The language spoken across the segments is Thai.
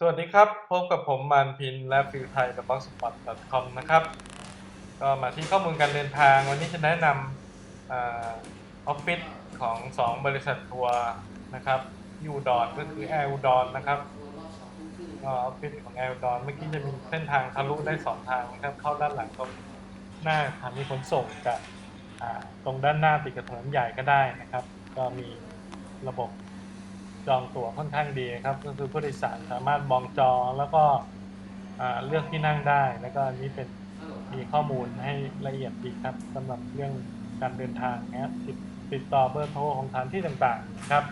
สวัสดีครับพบกับผมมานพินและฟิวไทย b o x s p o t c o m นะครับ ก็มาที่ข้อมูลการเดินทาง วันนี้จะแนะนำออฟฟิศของ 2 บริษัททัวร์นะครับยูดอนก็คือแอร์ดอนนะครับก็ออฟฟิศของแอร์ดอนเมื่อกี้จะมีเส้นทางทะลุได้ 2 ทางนะครับ เข้าด้านหลังตรงหน้าสถานีขนส่งกับตรงด้านหน้าติดกับถนนใหญ่ก็ได้นะครับ ก็มีระบบ จองตั๋วค่อนข้างดีนะครับ ก็คือผู้โดยสารสามารถมองจอแล้วก็เลือกที่นั่งได้ แล้วก็อันนี้เป็นมีข้อมูลให้ละเอียดดีครับสำหรับเรื่องการเดินทางนะครับติดติดต่อเบอร์โทรของสถานที่ต่างๆครับ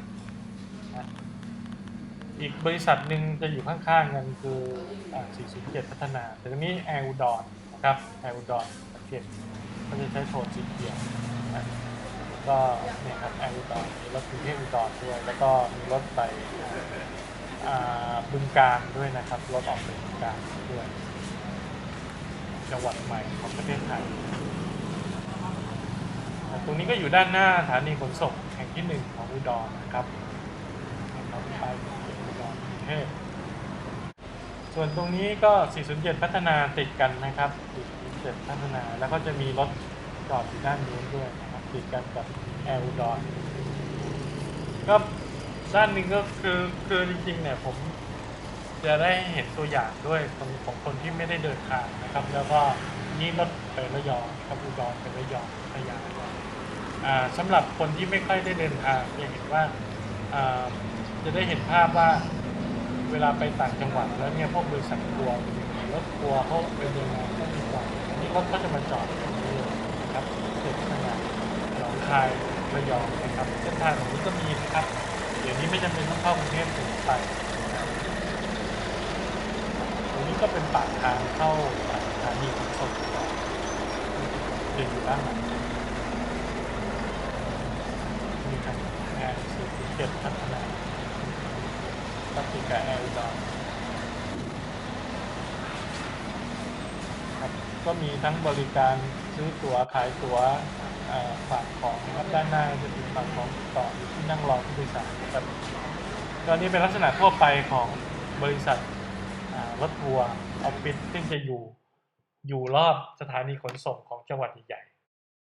อีกบริษัทหนึ่งจะอยู่ข้างๆกันคือ 407 พัฒนาแต่ตรงนี้แอร์อุดรนะครับแอร์อุดรสังเกตก็จะใช้โทนสีเขียว ก็เนี่ยครับแอร์อุดรมีรถกรุงเทพอุดรด้วย แล้วก็มีรถไปบึงการด้วยนะครับ รถออกไปบึงการด้วย จังหวัดใหม่ของประเทศไทย ตรงนี้ก็อยู่ด้านหน้าสถานีขนส่งแห่งที่หนึ่งของอุดรนะครับนะครับไปอุดรกรุงเทพส่วนตรงนี้ก็ 407 พัฒนาติดกันนะครับ 407 พัฒนา แล้วก็จะมีรถจอดอยู่ด้านนู้นด้วยนะครับ ติดกันกับแอร์อุดรก็ด้านหนึ่งก็คือคือจริงๆเนี่ยผมจะได้เห็นตัวอย่างด้วยของของคนที่ไม่ได้เดินทางนะครับ แล้วก็นี่รถไประยองครับอุดรไประยองพัทยาระยองอ่าสำหรับคนที่ไม่ค่อยได้เดินทางจะเห็นว่าอ่าจะได้เห็นภาพว่าเวลาไปต่างจังหวัดแล้วเนี่ยพวกบริษัททัวร์รถทัวร์เขาเป็นยังไงต้องมีก่อนอันนี้รถก็จะมาจอดตรงนี้นะครับ คายระยองนะครับเส้นทางของนี้ก็มีนะครับเดี๋ยวนี้ไม่จำเป็นต้องเข้ากรุงเทพถึงไปตรงนี้ก็เป็นปากทางเข้าสถานีขนส่งเดินอยู่ด้านหลังมีทางแอร์สีเก็บพัฒนาตัดติดกับแอร์อุดรครับก็มีทั้งบริการซื้อตั๋วขายตั๋ว ฝากของนะครับด้านหน้าจะเป็นฝากของต่อที่นั่งรอผู้โดยสารนะครับตอนนี้เป็นลักษณะทั่วไปของบริษัทรถทัวร์ออฟฟิศซึ่งจะอยู่อยู่รอบสถานีขนส่งของจังหวัดใหญ่